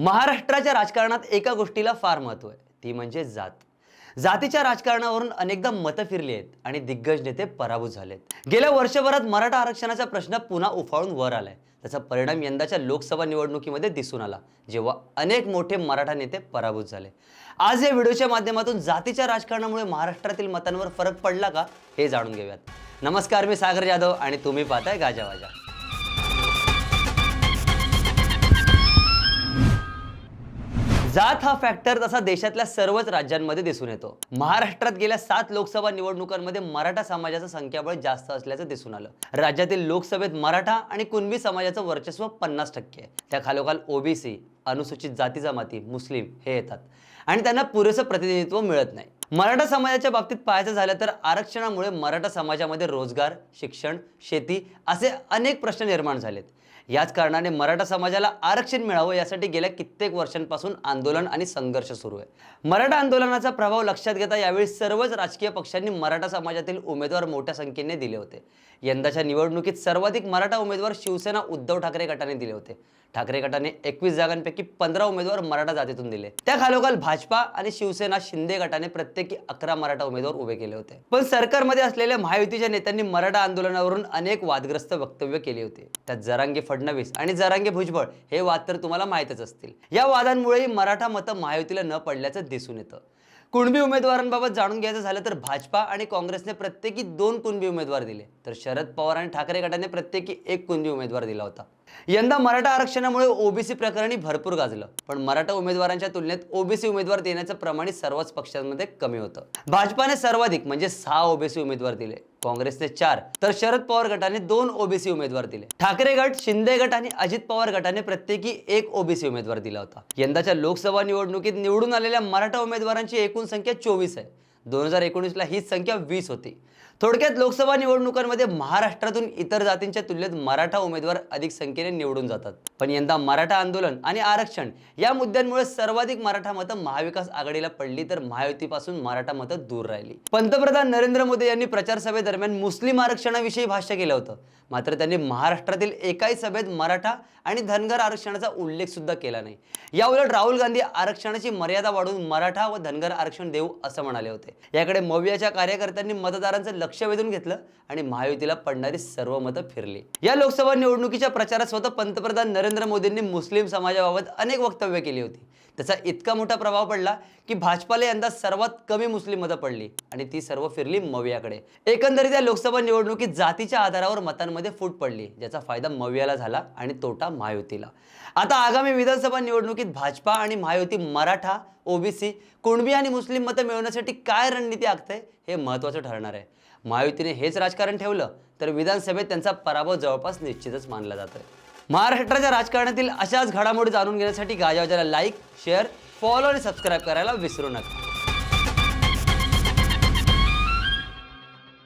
महाराष्ट्राच्या राजकारणात एका गोष्टीला फार महत्त्व आहे. ती म्हणजे जात. जातीच्या राजकारणावरून अनेकदा मतं फिरली आहेत आणि दिग्गज नेते पराभूत झालेत गेल्या वर्षभरात मराठा आरक्षणाचा प्रश्न पुन्हा उफाळून वर आलाय. त्याचा परिणाम यंदाच्या लोकसभा निवडणुकीमध्ये दिसून आला जेव्हा अनेक मोठे मराठा नेते पराभूत झाले. आज या व्हिडिओच्या माध्यमातून जातीच्या राजकारणामुळे महाराष्ट्रातील मतांवर फरक पडला का हे जाणून घेऊयात. नमस्कार मी सागर जाधव आणि तुम्ही पाहताय गाजावाजा जात हा फॅक्टर तसा देशातल्या सर्वच राज्यांमध्ये दिसून येतो. महाराष्ट्रात गेल्या सात लोकसभा निवडणुकांमध्ये मराठा समाजाचं संख्याबळ जास्त असल्याचं दिसून आलं. राज्यातील लोकसभेत मराठा आणि कुणबी समाजाचं वर्चस्व पन्नास टक्के त्या खालोखाल ओबीसी अनुसूचित जाती जमाती मुस्लिम हे येतात. आणि त्यांना पुरेसं प्रतिनिधित्व मिळत नाही. मराठा समाजाच्या बाबतीत पाहायचं झालं तर आरक्षणामुळे मराठा समाजामध्ये रोजगार शिक्षण शेती असे अनेक प्रश्न निर्माण झालेत. याच कारणाने मराठा समाजाला आरक्षण मिळावं यासाठी गेल्या कित्येक वर्षांपासून आंदोलन आणि संघर्ष सुरू आहे. मराठा आंदोलनाचा प्रभाव लक्षात घेता यावेळी सर्वच राजकीय पक्षांनी मराठा समाजातील उमेदवार मोठ्या संख्येने दिले होते. यंदाच्या निवडणुकीत सर्वाधिक मराठा उमेदवार शिवसेना उद्धव ठाकरे गटाने दिले होते. ठाकरे गटाने एकवीस जागांपैकी पंधरा उमेदवार मराठा जातीतून दिले. त्या खालोखाल भाजपा आणि शिवसेना शिंदे गटाने प्रत्येकी अकरा मराठा उमेदवार उभे केले होते. पण सरकारमध्ये असलेल्या महायुतीच्या नेत्यांनी मराठा आंदोलनावरून अनेक वादग्रस्त वक्तव्य केली होती. त्यात जरांगी फड फडणवीस आणि जरांगे भुजबळ हे वाद तर तुम्हाला माहीतच असतील. या वादांमुळेही मराठा मतं महायुतीला न पडल्याचं दिसून येतं. कुणबी उमेदवारांबाबत जाणून घ्यायचं झालं तर भाजपा आणि काँग्रेसने प्रत्येकी दोन कुणबी उमेदवार दिले. तर शरद पवार आणि ठाकरे गटाने प्रत्येकी एक कुणबी उमेदवार दिला होता. यंदा मराठा आरक्षणामुळे ओबीसी प्रकरणी भरपूर गाजलं. पण मराठा उमेदवारांच्या तुलनेत ओबीसी उमेदवार देण्याचं प्रमाण सर्वच पक्षांमध्ये कमी होतं. भाजपाने सर्वाधिक म्हणजे सहा ओबीसी उमेदवार दिले. काँग्रेसने चार तर शरद पवार गटाने दोन ओबीसी उमेदवार दिले. ठाकरे गट शिंदे गट आणि अजित पवार गटाने प्रत्येकी एक ओबीसी उमेदवार दिला होता. यंदाच्या लोकसभा निवडणुकीत निवडून आलेल्या मराठा उमेदवारांची एकूण संख्या चोवीस आहे. दोन हजार एकोणीसला ही संख्या वीस होती. थोडक्यात लोकसभा निवडणुकांमध्ये महाराष्ट्रातून इतर जातींच्या तुलनेत मराठा उमेदवार अधिक संख्येने निवडून जातात. पण यंदा मराठा आंदोलन आणि आरक्षण या मुद्द्यांमुळे सर्वाधिक मराठा मतं महाविकास आघाडीला पडली तर महायुतीपासून मराठा मतं दूर राहिली. पंतप्रधान नरेंद्र मोदी यांनी प्रचार सभेदरम्यान मुस्लिम आरक्षणाविषयी भाष्य केलं होतं. मात्र त्यांनी महाराष्ट्रातील एकाही सभेत मराठा आणि धनगर आरक्षणाचा उल्लेख सुद्धा केला नाही. याउलट राहुल गांधी आरक्षणाची मर्यादा वाढवून मराठा व धनगर आरक्षण देऊ असं म्हणाले होते. याकडे मवियाच्या कार्यकर्त्यांनी मतदारांचं लक्ष वेधून घेतलं आणि महायुतीला पडणारी सर्व मतं फिरली. या लोकसभा निवडणुकीच्या प्रचारात स्वतः पंतप्रधान नरेंद्र मोदींनी मुस्लिम समाजाबाबत अनेक वक्तव्य केली होती. त्याचा इतका मोठा प्रभाव पडला की भाजपाला यंदा सर्वात कमी मुस्लिम मतं पडली आणि ती सर्व फिरली मवियाकडे. एकंदरीत या लोकसभा निवडणुकीत जातीच्या आधारावर मतांमध्ये फूट पडली ज्याचा फायदा मवियाला झाला आणि तोटा महायुतीला. आता आगामी विधानसभा निवडणुकीत भाजपा आणि महायुती मराठा ओबीसी कुणबी आणि मुस्लिम मतं मिळवण्यासाठी काय रणनीती आखते हे महत्त्वाचं ठरणार आहे. महायुतीने हेच राजकारण ठेवलं तर विधानसभेत त्यांचा पराभव जवळपास निश्चितच मानला जातोय. महाराष्ट्राच्या राजकारणातील अशाच घडामोडी जाणून घेण्यासाठी गाजावाजाला लाईक शेअर फॉलो आणि सबस्क्राईब करायला विसरू नका.